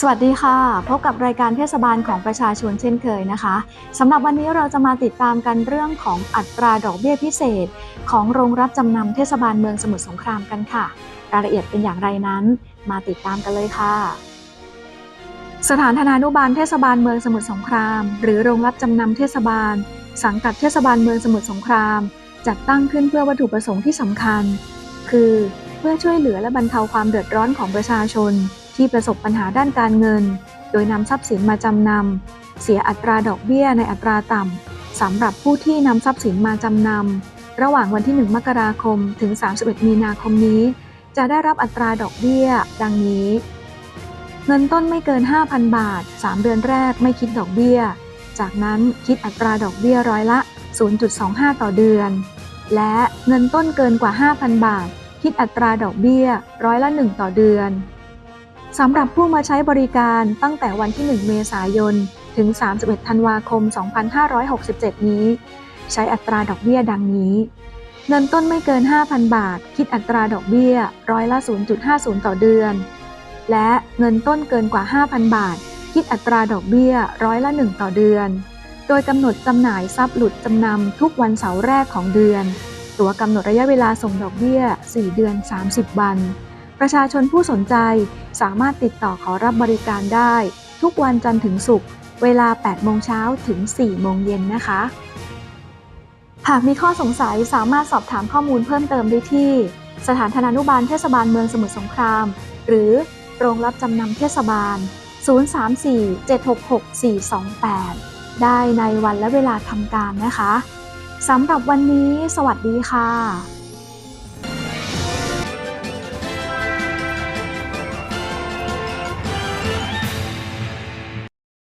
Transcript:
สวัสดีค่ะ พบกับรายการเทศบาลของประชาชนเช่นเคยนะคะสำหรับวันนี้เราจะมาติดตามกันเรื่องของอัตราดอกเบี้ยพิเศษ ของโรงรับจำนำเทศบาลเมืองสมุทรสงครามกันค่ะ รายละเอียดเป็นอย่างไรนั้น มาติดตามกันเลยค่ะ สถานธนานุบาลเทศบาลเมืองสมุทรสงคราม หรือโรงรับจำนำเทศบาล สังกัดเทศบาลเมืองสมุทรสงคราม จัดตั้งขึ้นเพื่อวัตถุประสงค์ที่สำคัญ คือ เพื่อช่วยเหลือและบรรเทาความเดือดร้อนของประชาชน ที่ประสบปัญหาด้านการเงิน โดยนำทรัพย์สินมาจำนำ เสียอัตราดอกเบี้ยในอัตราต่ำสำหรับผู้ที่นำทรัพย์สินมาจำนำ ระหว่างวันที่ 1 มกราคม ถึง 31 มีนาคมนี้ จะได้รับอัตราดอกเบี้ย ดังนี้ เงินต้นไม่เกิน 5,000 บาท 3 เดือนแรกไม่คิดดอกเบี้ย จากนั้นคิดอัตราดอกเบี้ยร้อยละ 0.25 ต่อเดือน และเงินต้นเกินกว่า 5,000 บาท คิดอัตราดอกเบี้ยร้อยละ 1 ต่อเดือน สำหรับผู้มาใช้บริการตั้งแต่วันที่ 1 เมษายน ถึง 31 ธันวาคม 2567 นี้ ใช้อัตราดอกเบี้ยดังนี้ เงินต้นไม่เกิน 5,000 บาท คิดอัตราดอกเบี้ยร้อยละ 0.50 ต่อเดือน และเงินต้นเกินกว่า 5,000 บาท คิดอัตราดอกเบี้ยร้อยละ 1 ต่อเดือน โดยกำหนดจำหน่ายทรัพย์หลุดจำนำทุกวันเสาร์แรกของเดือน ตัวกำหนดระยะเวลาส่งดอกเบี้ย 4 เดือน 30 วัน ประชาชนผู้สนใจสามารถติดต่อขอรับบริการได้ ทุกวันจันทร์ถึงศุกร์เวลา 8 โมงเช้าถึง 4 โมงเย็นนะคะ หากมีข้อสงสัยสามารถสอบถามข้อมูลเพิ่มเติมได้ที่ สถานธนานุบาลเทศบาลเมืองสมุทรสงคราม หรือโรงรับจำนำเทศบาล 034-766-428 ได้ในวันและเวลาทำการนะคะ สำหรับวันนี้ สวัสดีค่ะ